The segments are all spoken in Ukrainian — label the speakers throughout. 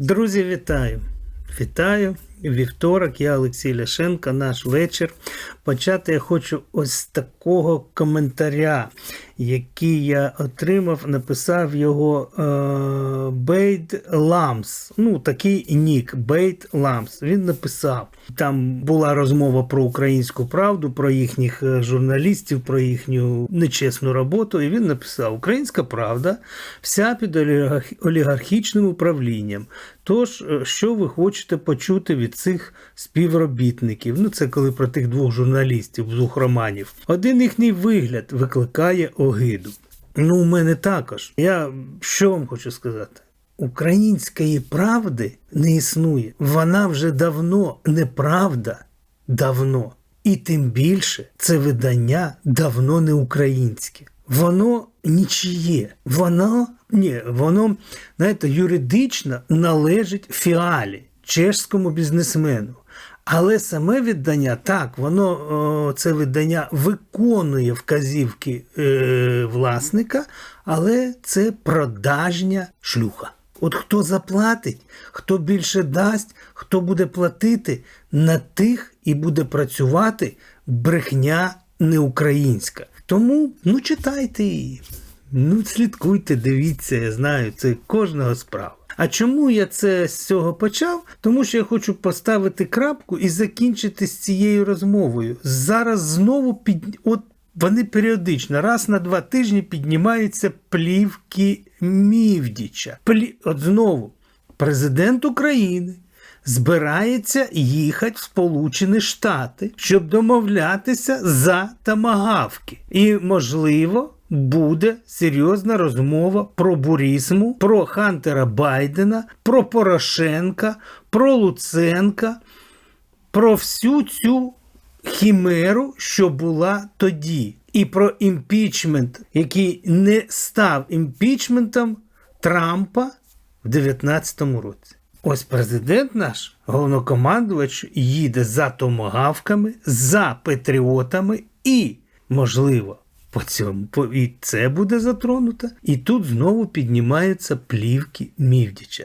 Speaker 1: Друзі, вітаю! Вітаю! Вівторок, я Олексій Ляшенко, наш вечір. Почати я хочу ось такого коментаря, який я отримав, написав його е, Бейт Ламс. Ну, такий нік Бейт Ламс. Він написав. Там була розмова про українську правду, про їхніх е, журналістів, про їхню нечесну роботу. І він написав: Українська правда вся під олігархічним управлінням. Тож, е, що ви хочете почути від цих співробітників? Ну, це коли про тих двох журналістів, двох романів. Один їхній вигляд викликає огиду. Ну, у мене також. Я що вам хочу сказати? Української правди не існує. Вона вже давно неправда, давно. І тим більше це видання давно не українське. Воно нічиє. Воно ні, воно, знаєте, юридично належить фіалі, чешському бізнесмену. Але саме видання, так, воно це видання виконує вказівки е, власника, але це продажня шлюха. От хто заплатить, хто більше дасть, хто буде платити, на тих і буде працювати брехня не українська. Тому ну читайте її. Ну, слідкуйте, дивіться, я знаю, це кожного справа. А чому я це з цього почав? Тому що я хочу поставити крапку і закінчити з цією розмовою. Зараз знову під от вони періодично, раз на два тижні піднімаються плівки Мівдіча. Плі... От знову, президент України збирається їхати в Сполучені Штати, щоб домовлятися за тамагавки. І, можливо, буде серйозна розмова про бурізму, про Хантера Байдена, про Порошенка, про Луценка, про всю цю хімеру, що була тоді, і про імпічмент, який не став імпічментом Трампа в 2019 році. Ось президент наш, головнокомандувач, їде за томагавками, за патріотами і, можливо, по цьому по- і це буде затронуто. І тут знову піднімаються плівки Мівдіча.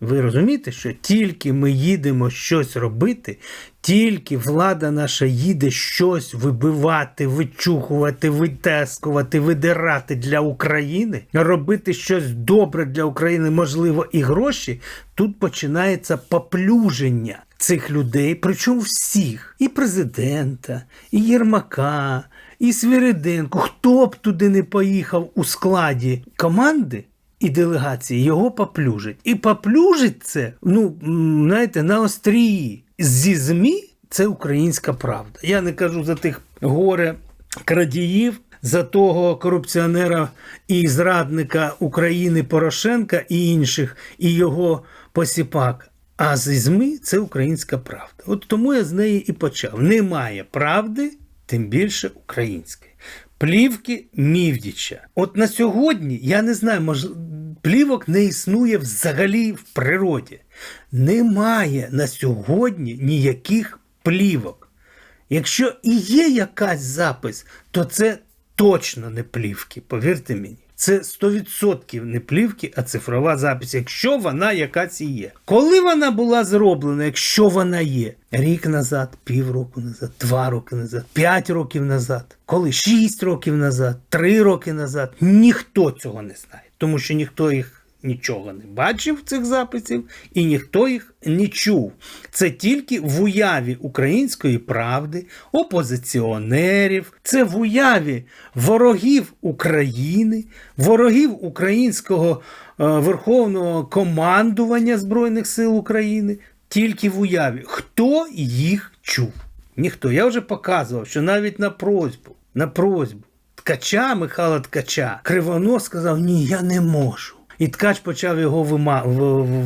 Speaker 1: Ви розумієте, що тільки ми їдемо щось робити, тільки влада наша їде щось вибивати, вичухувати, витескувати, видирати для України, робити щось добре для України, можливо, і гроші. Тут починається поплюження цих людей, причому всіх, і президента, і Єрмака, і Свириденко. Хто б туди не поїхав у складі команди, і делегації його поплюжить. І поплюжить це, ну, знаєте, на острії. Зі ЗМІ це українська правда. Я не кажу за тих горе крадіїв, за того корупціонера і зрадника України Порошенка і інших, і його посіпак. А зі ЗМІ це українська правда. От тому я з неї і почав. Немає правди, тим більше української. Плівки Мівдіча. От на сьогодні, я не знаю, мож... плівок не існує взагалі в природі. Немає на сьогодні ніяких плівок. Якщо і є якась запис, то це точно не плівки, повірте мені. Це 100% не плівки, а цифрова запись, якщо вона якась і є. Коли вона була зроблена, якщо вона є? Рік назад, півроку назад, два роки назад, п'ять років назад, коли шість років назад, три роки назад, ніхто цього не знає, тому що ніхто їх нічого не бачив цих записів і ніхто їх не чув. Це тільки в уяві української правди, опозиціонерів, це в уяві ворогів України, ворогів українського е, верховного командування Збройних сил України. Тільки в уяві. Хто їх чув? Ніхто. Я вже показував, що навіть на просьбу, на просьбу ткача Михайла Ткача Кривонос сказав: Ні, я не можу. І ткач почав його вима,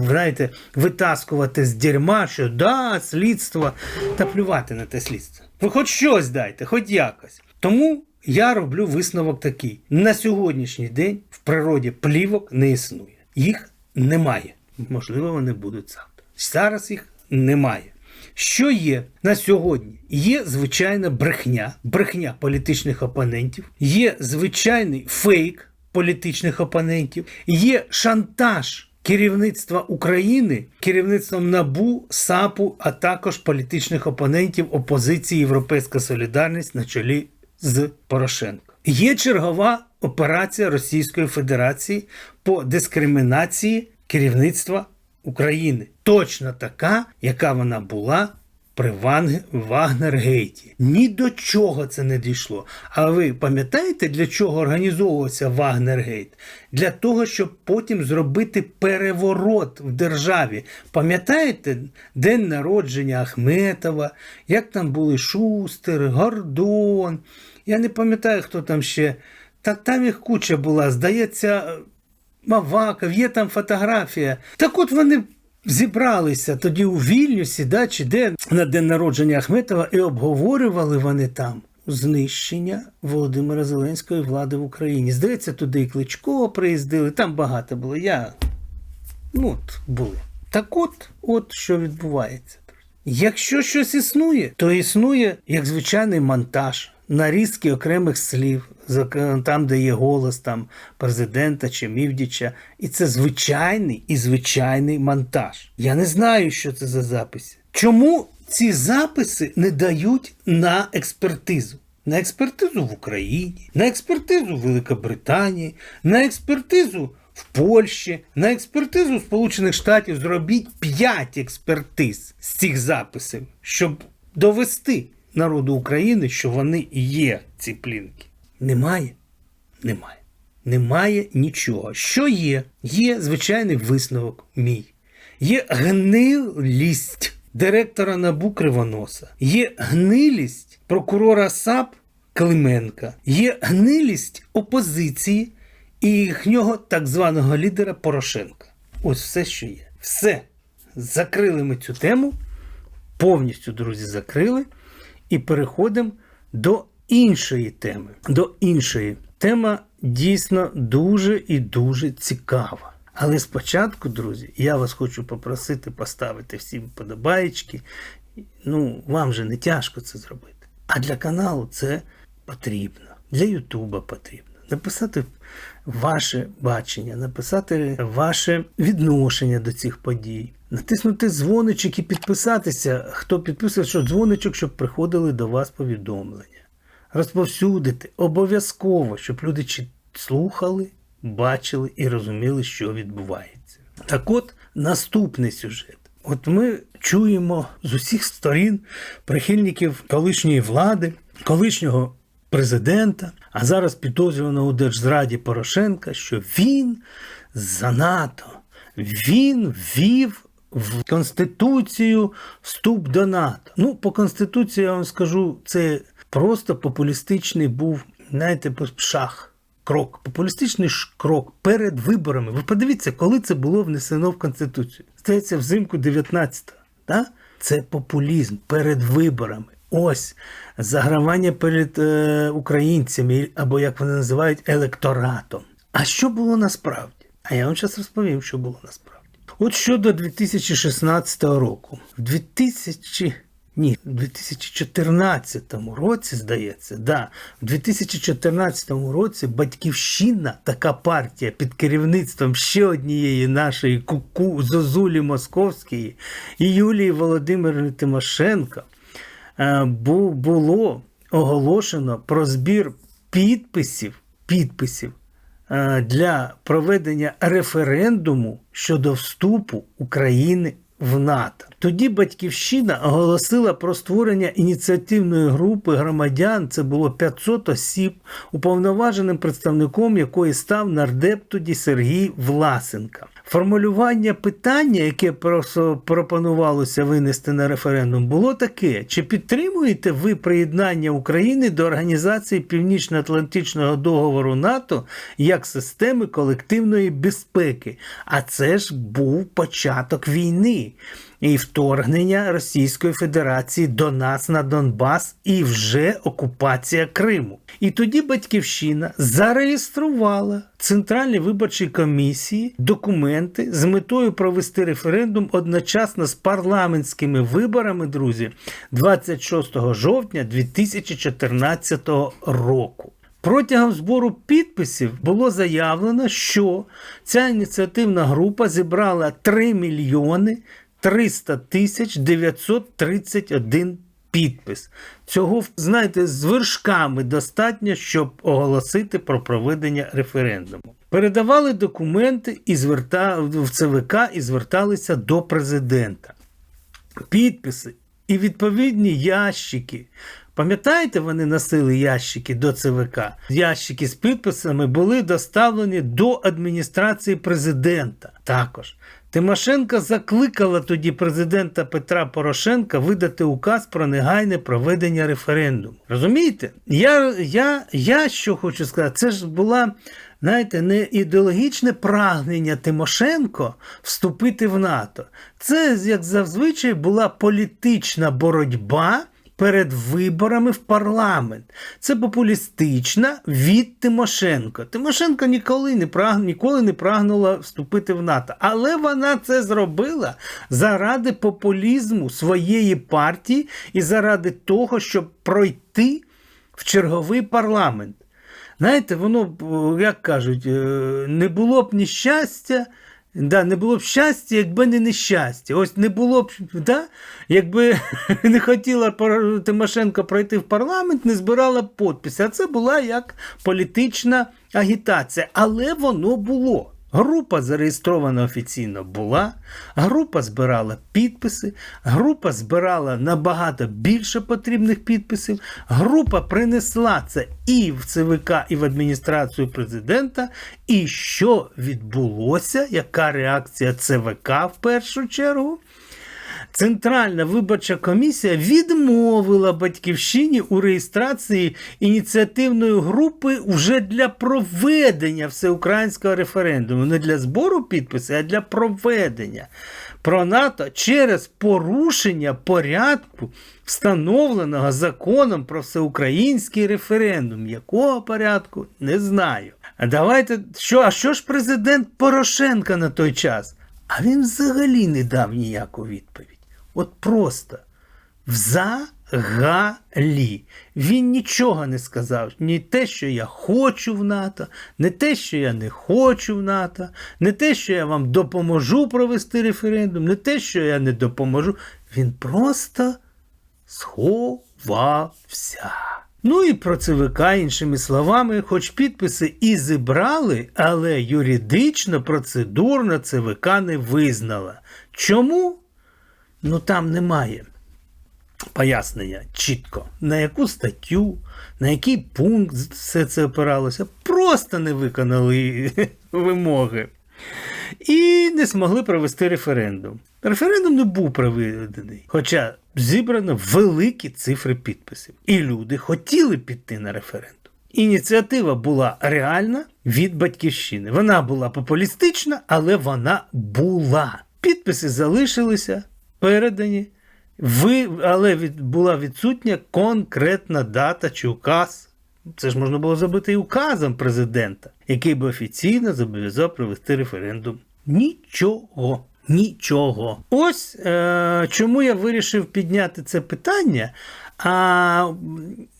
Speaker 1: знаєте, витаскувати з дерьма, що да, слідство, та плювати на те слідство. Ви хоч щось дайте, хоч якось. Тому я роблю висновок такий: на сьогоднішній день в природі плівок не існує. Їх немає. Можливо, вони будуть завтра. Зараз їх немає. Що є на сьогодні? Є звичайна брехня, брехня політичних опонентів, є звичайний фейк політичних опонентів, є шантаж керівництва України, керівництвом НАБУ, САПу, а також політичних опонентів опозиції Європейська Солідарність на чолі з Порошенко. Є чергова операція Російської Федерації по дискримінації керівництва України. Точно така, яка вона була при Ван- Вагнергейті. Ні до чого це не дійшло. А ви пам'ятаєте, для чого організовувався Вагнергейт? Для того, щоб потім зробити переворот в державі. Пам'ятаєте день народження Ахметова, як там були Шустер, Гордон. Я не пам'ятаю, хто там ще. Та там їх куча була, здається, Маваков, є там фотографія. Так от вони зібралися тоді у Вільнюсі, да, чи де на день народження Ахметова, і обговорювали вони там знищення Володимира Зеленської влади в Україні. Здається, туди і Кличко приїздили, там багато було. Я ну, от були. Так от, от що відбувається. Якщо щось існує, то існує як звичайний монтаж, нарізки окремих слів, там, де є голос там, президента чи Мівдіча. І це звичайний і звичайний монтаж. Я не знаю, що це за записи. Чому ці записи не дають на експертизу? На експертизу в Україні, на експертизу в Великобританії, на експертизу в Польщі, на експертизу Сполучених Штатів зробіть 5 експертиз з цих записів, щоб довести народу України, що вони є, ці плінки. Немає? Немає. Немає нічого. Що є? Є звичайний висновок мій. Є гнилість директора НАБУ Кривоноса. Є гнилість прокурора САП Клименка. Є гнилість опозиції і їхнього так званого лідера Порошенка. Ось все, що є. Все. Закрили ми цю тему. Повністю, друзі, закрили. І переходимо до іншої теми. До іншої. Тема дійсно дуже і дуже цікава. Але спочатку, друзі, я вас хочу попросити поставити всі вподобаєчки. Ну, вам же не тяжко це зробити. А для каналу це потрібно. Для Ютуба потрібно. Написати ваше бачення, написати ваше відношення до цих подій, натиснути дзвоничок і підписатися. Хто підписує, що дзвоничок, щоб приходили до вас повідомлення. Розповсюдити обов'язково, щоб люди слухали, бачили і розуміли, що відбувається. Так от, наступний сюжет. От ми чуємо з усіх сторін прихильників колишньої влади, колишнього президента, а зараз підозрюваного у держзраді Порошенка, що він за НАТО, він ввів в Конституцію вступ до НАТО. Ну, по Конституції я вам скажу, це просто популістичний був, знаєте, шах. Крок, популістичний крок перед виборами. Ви подивіться, коли це було внесено в Конституцію. Здається, взимку 19-го. Да? Це популізм перед виборами. Ось загравання перед е, українцями, або як вони називають, електоратом. А що було насправді? А я вам зараз розповім, що було насправді. От щодо 2016 року, в 2000 ні, в 2014 році, здається, да, в 2014 році Батьківщина, така партія під керівництвом ще однієї нашої куку Зозулі Московської і Юлії Володимирівни Тимошенко, було оголошено про збір підписів, підписів е, для проведення референдуму щодо вступу України в НАТО. Тоді Батьківщина оголосила про створення ініціативної групи громадян. Це було 500 осіб, уповноваженим представником якої став нардеп тоді Сергій Власенка. Формулювання питання, яке просто пропонувалося винести на референдум, було таке: чи підтримуєте ви приєднання України до Організації Північно-Атлантичного договору НАТО як системи колективної безпеки? А це ж був початок війни і вторгнення Російської Федерації до нас на Донбас і вже окупація Криму. І тоді Батьківщина зареєструвала в Центральній виборчій комісії документи з метою провести референдум одночасно з парламентськими виборами, друзі, 26 жовтня 2014 року. Протягом збору підписів було заявлено, що ця ініціативна група зібрала 3 мільйони 300 тисяч 931 підпис. Цього, знаєте, з вершками достатньо, щоб оголосити про проведення референдуму. Передавали документи і зверта... в ЦВК і зверталися до президента. Підписи і відповідні ящики. Пам'ятаєте, вони носили ящики до ЦВК? Ящики з підписами були доставлені до адміністрації президента. Також Тимошенко закликала тоді президента Петра Порошенка видати указ про негайне проведення референдуму. Розумієте? Я, я, я що хочу сказати, це ж була. Знаєте, не ідеологічне прагнення Тимошенко вступити в НАТО. Це, як зазвичай, була політична боротьба перед виборами в парламент. Це популістична від Тимошенко. Тимошенко ніколи не праг... ніколи не прагнула вступити в НАТО. Але вона це зробила заради популізму своєї партії і заради того, щоб пройти в черговий парламент. Знаєте, воно, як кажуть, е, не було б ніщастя. Да, Не було б щастя, якби не нещастя. Ось не було б, да, якби не хотіла Тимошенко пройти в парламент, не збирала б підписи. А це була як політична агітація. Але воно було. Група зареєстрована офіційно була, група збирала підписи, група збирала набагато більше потрібних підписів. Група принесла це і в ЦВК, і в адміністрацію президента. І що відбулося? Яка реакція ЦВК в першу чергу? Центральна виборча комісія відмовила батьківщині у реєстрації ініціативної групи вже для проведення всеукраїнського референдуму. Не для збору підписів, а для проведення про НАТО через порушення порядку, встановленого законом про всеукраїнський референдум. Якого порядку не знаю. А давайте що, а що ж президент Порошенка на той час? А він взагалі не дав ніяку відповідь. От просто взагалі. Він нічого не сказав. Ні те, що я хочу в НАТО, не те, що я не хочу в НАТО, не те, що я вам допоможу провести референдум, не те, що я не допоможу. Він просто сховався. Ну і про ЦВК, іншими словами, хоч підписи і зібрали, але юридично, процедурно ЦВК не визнала. Чому? Ну там немає пояснення чітко, на яку статтю, на який пункт все це опиралося. Просто не виконали вимоги. І не змогли провести референдум. Референдум не був проведений, хоча зібрано великі цифри підписів. І люди хотіли піти на референдум. Ініціатива була реальна від батьківщини. Вона була популістична, але вона була. Підписи залишилися передані, ви, але від, була відсутня конкретна дата чи указ. Це ж можна було зробити і указом президента, який би офіційно зобов'язав провести референдум. Нічого. Нічого. Ось е, чому я вирішив підняти це питання. А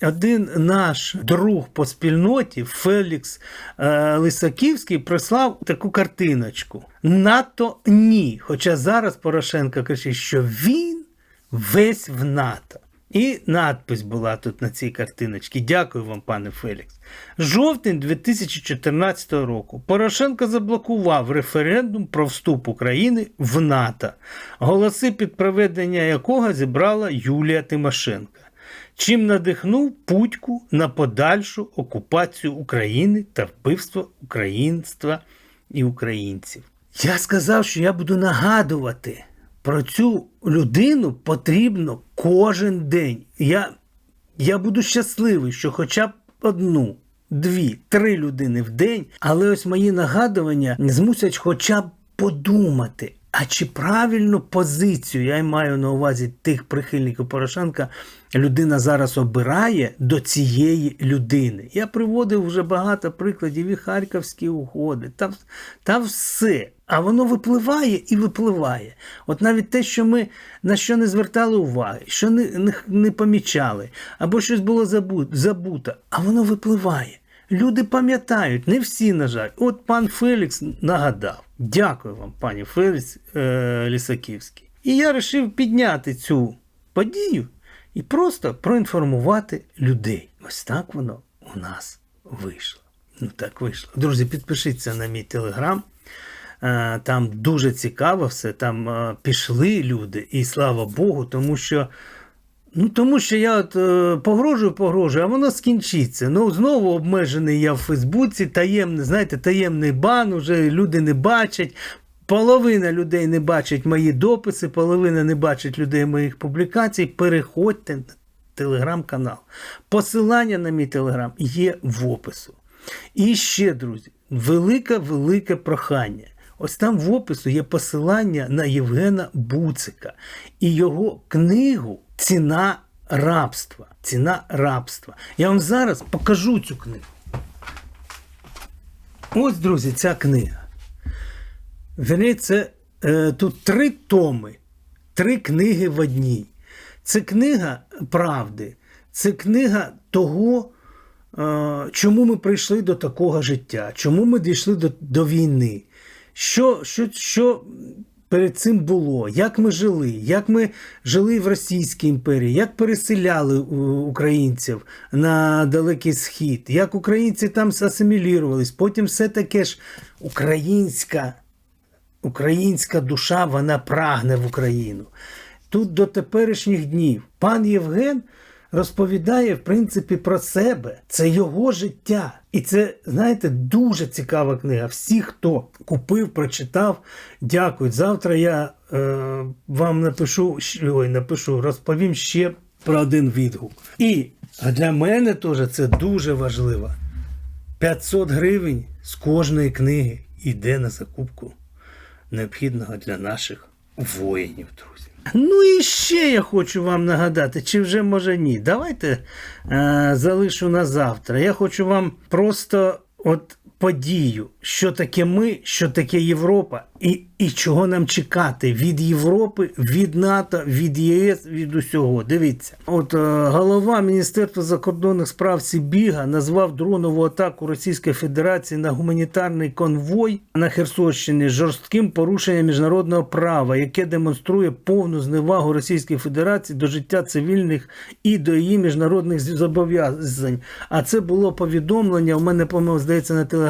Speaker 1: один наш друг по спільноті Фелікс е, Лисаківський прислав таку картиночку. НАТО ні. Хоча зараз Порошенко каже, що він весь в НАТО. І надпись була тут на цій картиночці. Дякую вам, пане Фелікс. Жовтень 2014 року Порошенко заблокував референдум про вступ України в НАТО, голоси під проведення якого зібрала Юлія Тимошенко чим надихнув Путьку на подальшу окупацію України та вбивство українства і українців. Я сказав, що я буду нагадувати про цю людину потрібно кожен день. Я, Я буду щасливий, що хоча б одну. Дві, три людини в день, але ось мої нагадування змусять хоча б подумати, а чи правильну позицію я маю на увазі тих прихильників Порошенка, людина зараз обирає до цієї людини? Я приводив вже багато прикладів і Харківські угоди, та, та все. А воно випливає і випливає. От навіть те, що ми на що не звертали уваги, що не не, не помічали, або щось було забуто, забуто, а воно випливає. Люди пам'ятають, не всі, на жаль. От пан Фелікс нагадав. Дякую вам, пані Фелікс е- Лісаківський. І я вирішив підняти цю подію і просто проінформувати людей. Ось так воно у нас вийшло. Ну так вийшло. Друзі, підпишіться на мій телеграм. Е, Там дуже цікаво все. Там е, пішли люди, і слава Богу, тому що. Ну, тому що я от е, погрожую, погрожую, а воно скінчиться. Ну, знову обмежений я в Фейсбуці, таємний, знаєте, таємний бан, уже люди не бачать. Половина людей не бачить мої дописи, половина не бачить людей моїх публікацій. Переходьте на телеграм-канал. Посилання на мій телеграм є в опису. І ще, друзі, велике-велике прохання. Ось там в опису є посилання на Євгена Буцика і його книгу Ціна рабства. Ціна рабства. Я вам зараз покажу цю книгу. Ось, друзі, ця книга. Верні, це е, тут три томи, три книги в одній. Це книга правди, це книга того, е, чому ми прийшли до такого життя, чому ми дійшли до, до війни. Що, що, що перед цим було, як ми жили, як ми жили в Російській імперії, як переселяли українців на Далекий Схід, як українці там асимілірувались, потім все таке ж українська, українська душа вона прагне в Україну. Тут до теперішніх днів. Пан Євген розповідає, в принципі, про себе. Це його життя. І це, знаєте, дуже цікава книга. Всі, хто купив, прочитав, дякують. Завтра я е, вам напишу, ой, напишу, розповім ще про один відгук. І для мене теж це дуже важливо. 500 гривень з кожної книги йде на закупку необхідного для наших воїнів, друзі. Ну і ще я хочу вам нагадати, чи вже може ні. Давайте е, залишу на завтра. Я хочу вам просто от подію, що таке ми, що таке Європа, і, і чого нам чекати від Європи, від НАТО, від ЄС, від усього. Дивіться, от е, голова Міністерства закордонних справ Сібіга назвав дронову атаку Російської Федерації на гуманітарний конвой на Херсонщині жорстким порушенням міжнародного права, яке демонструє повну зневагу Російської Федерації до життя цивільних і до її міжнародних зобов'язань. А це було повідомлення. У мене по-моєму, здається на телеграмі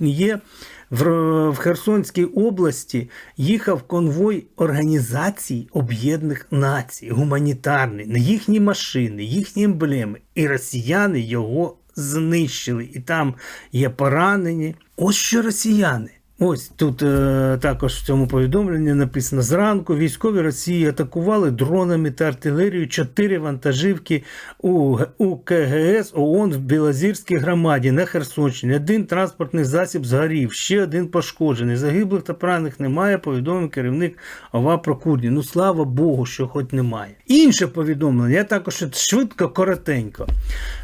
Speaker 1: є. В, в Херсонській області їхав конвой організацій Об'єднаних Націй, гуманітарний, на їхні машини, їхні емблеми. І росіяни його знищили. І там є поранені. Ось що росіяни. Ось тут е, також в цьому повідомленні написано: зранку військові Росії атакували дронами та артилерією чотири вантажівки у, у КГС ООН в Білозірській громаді на Херсонщині. Один транспортний засіб згорів, ще один пошкоджений. Загиблих та поранених немає. Повідомив керівник ОВА про Курді. Ну слава Богу, що хоч немає. Інше повідомлення, я також швидко, коротенько.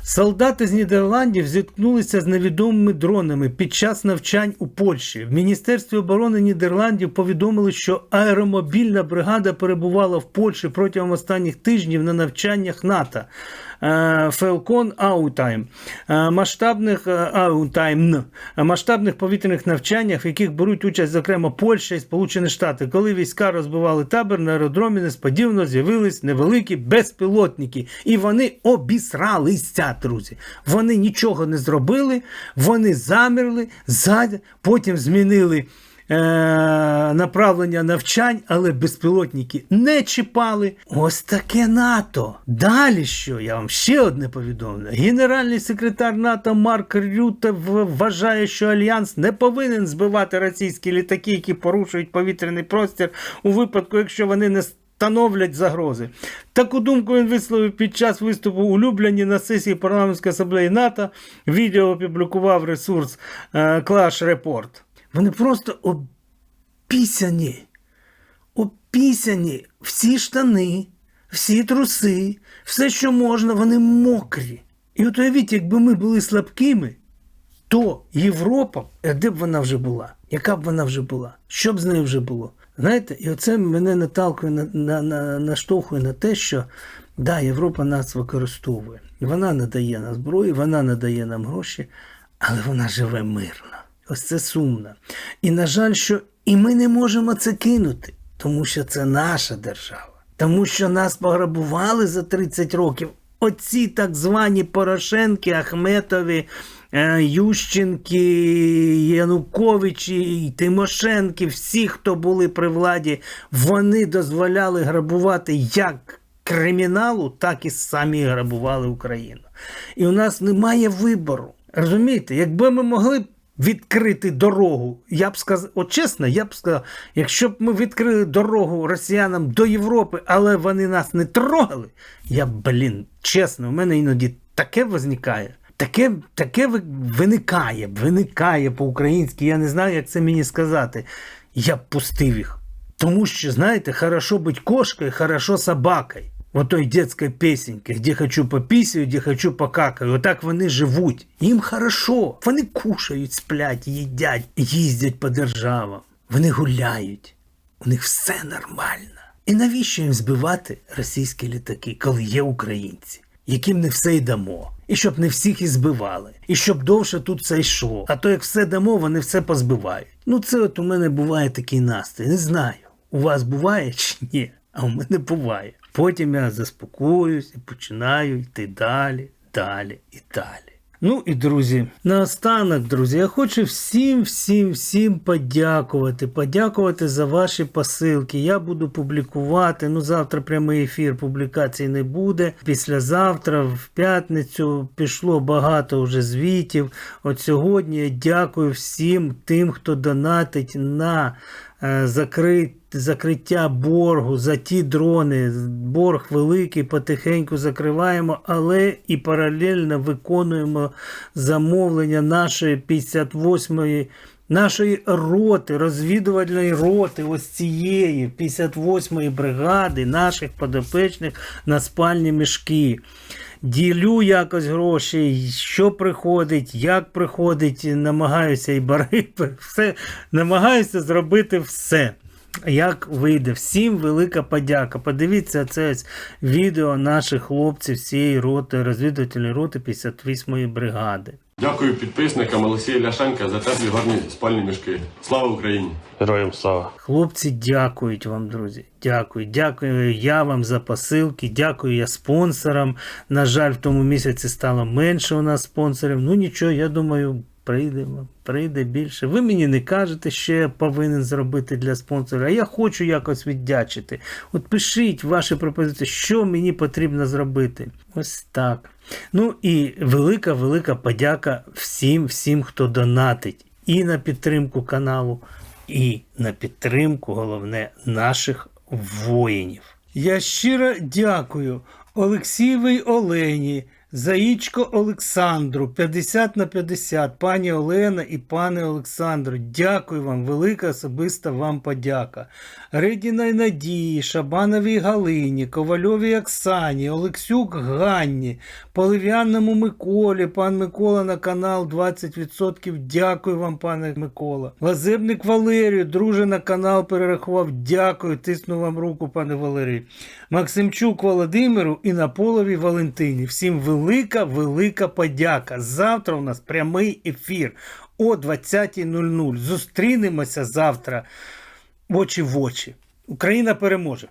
Speaker 1: Солдати з Нідерландів зіткнулися з невідомими дронами під час навчань у Польщі. Міністерстві оборони Нідерландів повідомили, що аеромобільна бригада перебувала в Польщі протягом останніх тижнів на навчаннях НАТО. Фелкон Аутайм, масштабних е, Аутайм, масштабних повітряних навчаннях, в яких беруть участь, зокрема, Польща і Сполучені Штати. Коли війська розбивали табір на аеродромі, несподівано з'явились невеликі безпілотники, і вони обісралися, друзі. Вони нічого не зробили, вони замерли, потім змінили. Е, Направлення навчань, але безпілотники не чіпали. Ось таке НАТО. Далі що? Я вам ще одне повідомлю. Генеральний секретар НАТО Марк Рюте вважає, що альянс не повинен збивати російські літаки, які порушують повітряний простір у випадку, якщо вони не становлять загрози. Таку думку він висловив під час виступу улюблені на сесії парламентської асамблеї НАТО. Відео опублікував ресурс е, Clash Report. Вони просто опісяні. Опісяні. Всі штани, всі труси, все, що можна, вони мокрі. І от уявіть, якби ми були слабкими, то Європа, де б вона вже була? Яка б вона вже була? Що б з нею вже було? Знаєте, і оце мене наталкує на, на, на, наштовхує на те, що да, Європа нас використовує. Вона надає нам зброю, вона надає нам гроші, але вона живе мирно. Ось це сумно. І на жаль, що і ми не можемо це кинути, тому що це наша держава. Тому що нас пограбували за 30 років. Оці так звані Порошенки, Ахметові, е, Ющенки, Януковичі, Тимошенки, всі, хто були при владі, вони дозволяли грабувати як криміналу, так і самі грабували Україну. І у нас немає вибору. Розумієте, якби ми могли відкрити дорогу, я б сказав, от чесно, я б сказав, якщо б ми відкрили дорогу росіянам до Європи, але вони нас не трогали, я блін, чесно, у мене іноді таке возникає. Таке, таке виникає, виникає по-українськи, я не знаю, як це мені сказати. Я б пустив їх. Тому що, знаєте, хорошо быть кошкой, хорошо собакой. Вот той детской песеньки, где хочу попісю, де хочу покакаю. Отак вони живуть. Їм хорошо. Вони кушають, сплять, їдять, їздять по державам. Вони гуляють. У них все нормально. І навіщо їм збивати російські літаки, коли є українці, яким не все й дамо, і щоб не всіх і збивали, і щоб довше тут все йшло. А то як все дамо, вони все позбивають. Ну, це от у мене буває такий настрій. Не знаю, у вас буває чи ні, а у мене буває. Потім я заспокоююсь і починаю йти далі, далі і далі. Ну і друзі, наостанок, друзі, я хочу всім, всім, всім подякувати. Подякувати за ваші посилки. Я буду публікувати. Ну, завтра прямий ефір публікацій не буде. Післязавтра, в п'ятницю, пішло багато вже звітів. От сьогодні я дякую всім тим, хто донатить на закриття боргу за ті дрони. Борг великий, потихеньку закриваємо, але і паралельно виконуємо замовлення нашої 58-ї. Нашої роти, розвідувальної роти, ось цієї 58-ї бригади, наших подопечних на спальні мішки. Ділю якось гроші, що приходить, як приходить, намагаюся і бари, все, намагаюся зробити все. Як вийде, всім велика подяка. Подивіться це відео наших хлопців цієї роти, розвідувальної роти 58-ї бригади.
Speaker 2: Дякую підписникам Олексія Ляшенка за теплі гарні спальні мішки. Слава Україні!
Speaker 3: Героям слава.
Speaker 1: Хлопці дякують вам, друзі. Дякую. Дякую я вам за посилки. Дякую я спонсорам. На жаль, в тому місяці стало менше у нас спонсорів. Ну нічого, я думаю, прийде, прийде більше. Ви мені не кажете, що я повинен зробити для спонсора, а я хочу якось віддячити. От пишіть ваші пропозиції, що мені потрібно зробити. Ось так. Ну і велика, велика подяка всім, всім, хто донатить і на підтримку каналу, і на підтримку, головне, наших воїнів. Я щиро дякую Олексієвій Олені, Заїчко Олександру, 50 на 50, пані Олена і пане Олександру. Дякую вам, велика особиста вам подяка. Редінай Надії, Шабановій Галині, Ковальовій Оксані, Олексюк Ганні, Полив'янному Миколі, пан Микола на канал 20%. Дякую вам, пане Микола. Лазебник Валерію, друже на канал перерахував. Дякую, тисну вам руку, пане Валерій. Максимчук Володимиру і Наполові Валентині. Всім велика, велика подяка. Завтра у нас прямий ефір о 20.00. Зустрінемося завтра очі в очі. Україна переможе.